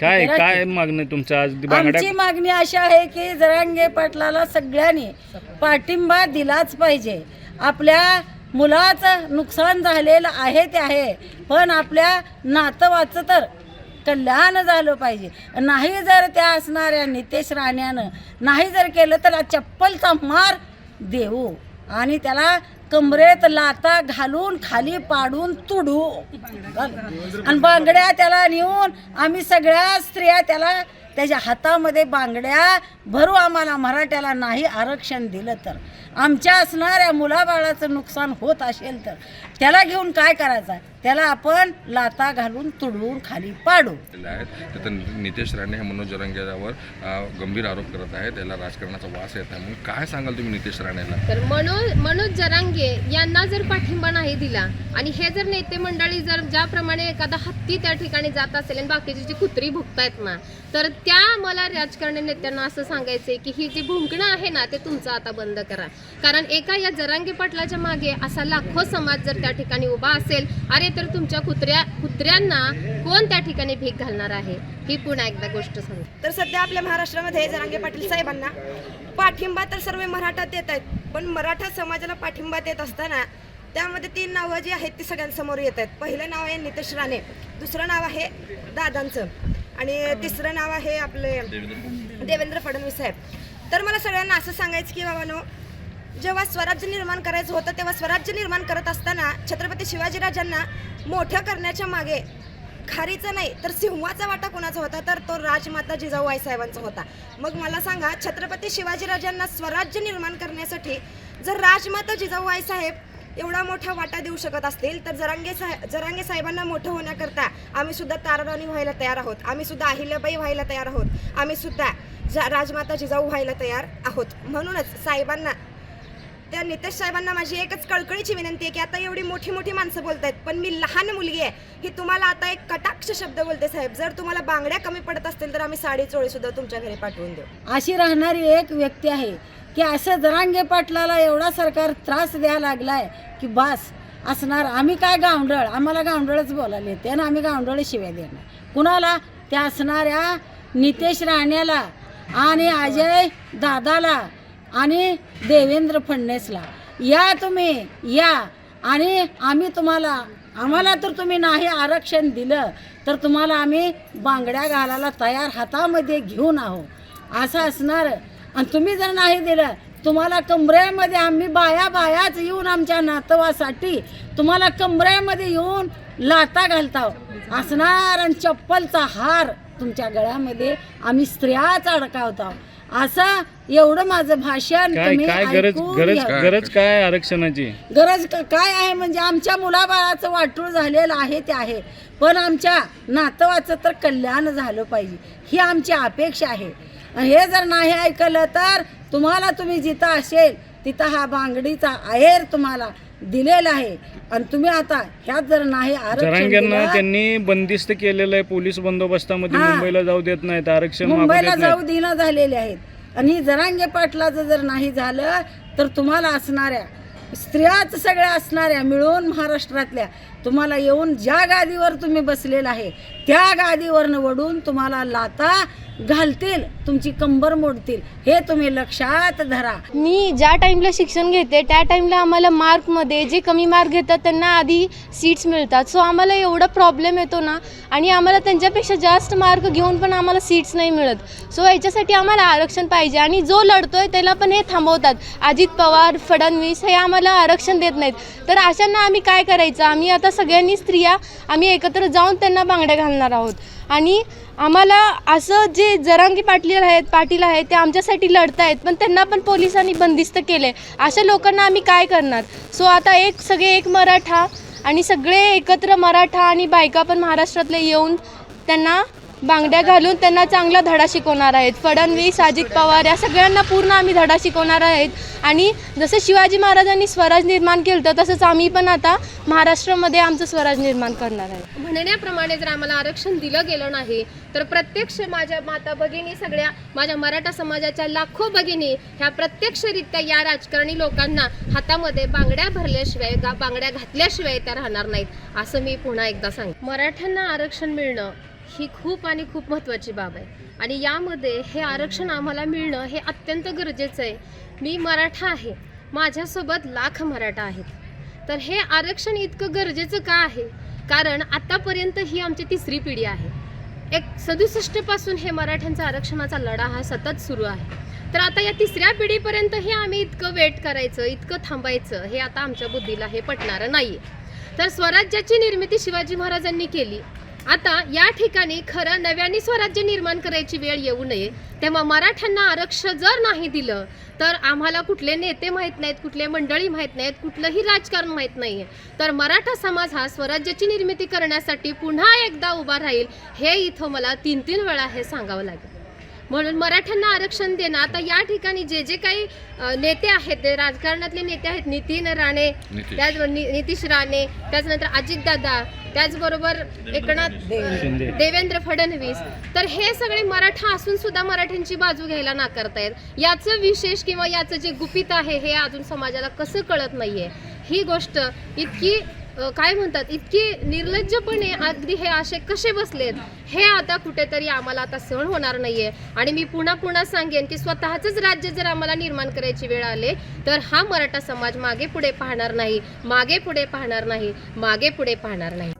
काय काय मागणं तुमचं आज? बांगड्या आमची मागणी अशी आहे की जरांगे पाटलाला सगळ्यांनी पाठिंबा दिलाच पाहिजे. आपल्या मुलाचं नुकसान झालेलं आहे ते आहे पण आपल्या नातवाचं तर कल्याण झालं पाहिजे. नाही जर त्या असणाऱ्या नितेश राण्यानं नाही जर केलं तर चप्पलचा मार देऊ. आणि त्याला कमरेत लाता घालून खाली पाडून तुडू. आणि बांगड्या त्याला नेऊन आम्ही सगळ्या स्त्रिया त्याला त्याच्या हातामध्ये बांगड्या भरू आम्हाला मराठ्याला नाही आरक्षण दिलं तर. आमच्या असणाऱ्या मुलाबाळाचं नुकसान होत असेल तर. त्याला घेऊन काय करायचं? त्याला आपण लाता घालून तुडवून खाली पाडू. आहेत तर नितेश राणे हे मनोज जरांगेवर गंभीर आरोप करत आहेत. त्याला राजकारणाचा वास येत आहे म्हणून काय सांगाल तुम्ही नितेश राणेला? तर मनोज मनोज जरांगे यांना जर पाठिंबा नाही दिला आणि हे जर नेते मंडळी जर ज्याप्रमाणे एखादा हत्ती त्या ठिकाणी जात असेल आणि बाकीची जी कुत्री भुकतायत ना तर त्या मला राजकारणी नेत्यांना असं सांगायचंय की ही जी भुंकणं आहे ना ते तुमचं आता बंद करा. कारण एका या जरांगी पाटलाच्या मागे असा लाखो समाज जर त्या ठिकाणी उभा असेल अरे तर तुमच्या कुत्र्या कुत्र्यांना कोण त्या ठिकाणी भीक घालणार आहे? ही पुन्हा एकदा गोष्ट सांग तर सध्या आपल्या महाराष्ट्रामध्ये जरांगे पाटील साहेबांना पाठिंबा तर सर्व मराठा देत आहेत पण मराठा समाजाला पाठिंबा देत असताना त्यामध्ये तीन नावं जी आहेत ती सगळ्यांसमोर येत आहेत. पहिलं नाव आहे नितेश राणे दुसरं नाव आहे दादांचं. आणि तिसरं नाव आहे आपले देवेंद्र फडणवीस साहेब. तर मला सगळ्यांना असं सांगायचं की बाबानो जेव्हा स्वराज्य निर्माण करायचं होतं तेव्हा स्वराज्य निर्माण करत असताना छत्रपती शिवाजीराजांना मोठं करण्याच्या मागे खारीचा नाही तर सिंहाचा वाटा कोणाचा होता? तर तो राजमाता जिजाऊ साहेबांचा होता. मग मला सांगा छत्रपती शिवाजीराजांना स्वराज्य निर्माण करण्यासाठी जर राजमाता जिजाऊ साहेब एवढा मोठा वाटा देऊ शकत असतील तर जरांगे साहेब जरांगे साहेबांना मोठं होण्याकरता आम्ही सुद्धा ताराराणी व्हायला तयार आहोत. आम्ही सुद्धा अहिल्याबाई व्हायला तयार आहोत. आम्ही सुद्धा जा राजमाता जिजाऊ व्हायला तयार आहोत. म्हणूनच साहेबांना त्या नितेश साहेबांना माझी एकच कळकळीची विनंती आहे की आता एवढी मोठी मोठी माणसं बोलत आहेत पण मी लहान मुलगी आहे ही तुम्हाला आता एक कटाक्ष शब्द बोलते साहेब. जर तुम्हाला बांगड्या कमी पडत असतील तर आम्ही साडी चोळी सुद्धा तुमच्या घरी पाठवून देऊ. अशी राहणारी एक व्यक्ती आहे. की असं जरांगे पाटलाला एवढा सरकार त्रास द्यायला लागलाय की बास असणार आम्ही काय गावंडळ आम्हाला गावंडळच बोलायला येते आणि आम्ही गावंडळ शिवाय देणार कुणाला? त्या असणाऱ्या नितेश राण्याला आणि अजय दादाला आणि देवेंद्र फडणवीसला. या तुम्ही या. आणि आम्ही तुम्हाला आम्हाला तर तुम्ही नाही आरक्षण दिलं तर तुम्हाला आम्ही बांगड्या घालायला तयार हातामध्ये घेऊन आहो असं असणार आणि तुम्ही जर नाही दिलं तुम्हाला कमऱ्यामध्ये आम्ही बाया बायाच येऊन आमच्या नातवासाठी तुम्हाला कमऱ्यामध्ये येऊन लाता घालताव. असणार आणि चप्पलचा हार तुमच्या गळ्यामध्ये आम्ही स्त्रियाच अडकावतो असं एवढं माझं भाषण तुम्ही गरज काय आरक्षणाची? गरज काय आहे म्हणजे आमच्या मुलाबाळाचं वाटूळ झालेलं आहे ते आहे. पण आमच्या नातवाचं तर कल्याण झालं पाहिजे. ही आमची अपेक्षा आहे. हे जर नाही ऐकलं तर तुम्हाला तुम्ही जिथं असेल तिथं हा बांगडीचा आहेर तुम्हाला दिलेला आहे. आणि तुम्ही आता ह्यात जर नाही आरक्षण जरांग्यांना त्यांनी बंदिस्त केलेलं आहे पोलीस बंदोबस्तामध्ये. मुंबईला जाऊ देत नाहीत आरक्षण मुंबईला जाऊ दिनं झालेले आहेत. आणि जरांगे पाटलाचं जर नाही झालं तर तुम्हाला असणाऱ्या स्त्रियाच सगळ्या असणाऱ्या मिळून महाराष्ट्रातल्या तुम्हाला येऊन ज्या गादीवर तुम्ही बसलेला आहे त्या गादीवरनं वडून तुम्हाला लाता घालतील तुमची कंबर मोडतील. हे तुम्ही लक्षात धरा. मी ज्या टाईमला शिक्षण घेते त्या टाईमला आम्हाला मार्कमध्ये जे कमी मार्क घेतात त्यांना आधी सीट्स मिळतात. सो आम्हाला एवढा प्रॉब्लेम येतो ना आणि आम्हाला त्यांच्यापेक्षा जास्त मार्क घेऊन पण आम्हाला सीट्स नाही मिळत. सो याच्यासाठी आम्हाला आरक्षण पाहिजे आणि जो लढतोय त्याला पण हे थांबवतात. अजित पवार फडणवीस हे आम्हाला आम्हाला आरक्षण देत नाहीत. तर अशांना आम्ही काय करायचं? आम्ही आता सगळ्यांनी स्त्रिया आम्ही एकत्र जाऊन त्यांना बांगड्या घालणार आहोत. आणि आम्हाला असं जे जरांगी पाटील आहेत पाटील आहेत ते आमच्यासाठी लढत आहेत पण त्यांना पण पोलिसांनी बंदिस्त केले अशा लोकांना आम्ही काय करणार? सो आता एक सगळे एक मराठा आणि सगळे एकत्र मराठा आणि बायका पण महाराष्ट्रातले येऊन त्यांना बांगड्या घालून त्यांना चांगला धडा शिकवणार आहेत. फडणवीस अजित पवार या सगळ्यांना पूर्ण आम्ही धडा शिकवणार आहेत. आणि जसं शिवाजी महाराजांनी स्वराज निर्माण केलं होतं तसंच आम्ही पण आता महाराष्ट्रामध्ये आमचं स्वराज निर्माण करणार आहे. म्हणण्याप्रमाणे जर आम्हाला आरक्षण दिलं गेलं नाही तर प्रत्यक्ष माझ्या माता भगिनी सगळ्या माझ्या मराठा समाजाच्या लाखो भगिनी ह्या प्रत्यक्षरित्या या राजकारणी लोकांना हातामध्ये बांगड्या भरल्याशिवाय बांगड्या घातल्याशिवाय त्या राहणार नाहीत असं मी पुन्हा एकदा सांग मराठ्यांना आरक्षण मिळणं ही खूप आणि खूप महत्त्वाची बाब आहे. आणि यामध्ये हे आरक्षण आम्हाला मिळणं हे अत्यंत गरजेचं आहे. मी मराठा आहे. माझ्यासोबत लाख मराठा आहेत. तर हे आरक्षण इतकं गरजेचं का आहे? कारण आतापर्यंत ही आमची तिसरी पिढी आहे. एक सदुसष्टपासून हे मराठ्यांचा आरक्षणाचा लढा हा सतत सुरू आहे. तर आता या तिसऱ्या पिढीपर्यंत हे आम्ही इतकं वेट करायचं इतकं थांबायचं हे आता आमच्या बुद्धीला हे पटणारं नाही तर स्वराज्याची निर्मिती शिवाजी महाराजांनी केली. आता या ठिकाणी खरं नव्याने स्वराज्य निर्माण करायची वेळ येऊ नये. तेव्हा मराठ्यांना आरक्षण जर नाही दिलं तर आम्हाला कुठले नेते माहीत नाहीत कुठले मंडळी माहीत नाहीत कुठलंही राजकारण माहीत नाही आहे तर मराठा समाज हा स्वराज्याची निर्मिती करण्यासाठी पुन्हा एकदा उभा राहील हे इथं मला तीन तीन वेळा हे सांगावं लागेल. म्हणून मराठ्यांना आरक्षण देणं आता या ठिकाणी जे जे काही नेते आहेत ते राजकारणातले नेते आहेत नितीन राणे. त्याच नितीश राणे त्याचनंतर अजितदादा त्याचबरोबर एकनाथ. देवेंद्र फडणवीस. तर हे सगळे मराठा असून सुद्धा मराठ्यांची बाजू घ्यायला नाकारतायत. याचं विशेष किंवा याचं जे गुपित आहे हे अजून समाजाला कसं कळत नाहीये. ही गोष्ट इतकी काय म्हणतात इतकी निर्लज्जपणे अगदी हे असे कसे बसलेत हे आता कुठेतरी आम्हाला आता सहन होणार नाहीये. आणि मी पुन्हा पुन्हा सांगेन की स्वतःच राज्य जर आम्हाला निर्माण करायची वेळ आले तर हा मराठा समाज मागे पुढे पाहणार नाही मागे पुढे पाहणार नाही मागे पुढे पाहणार नाही.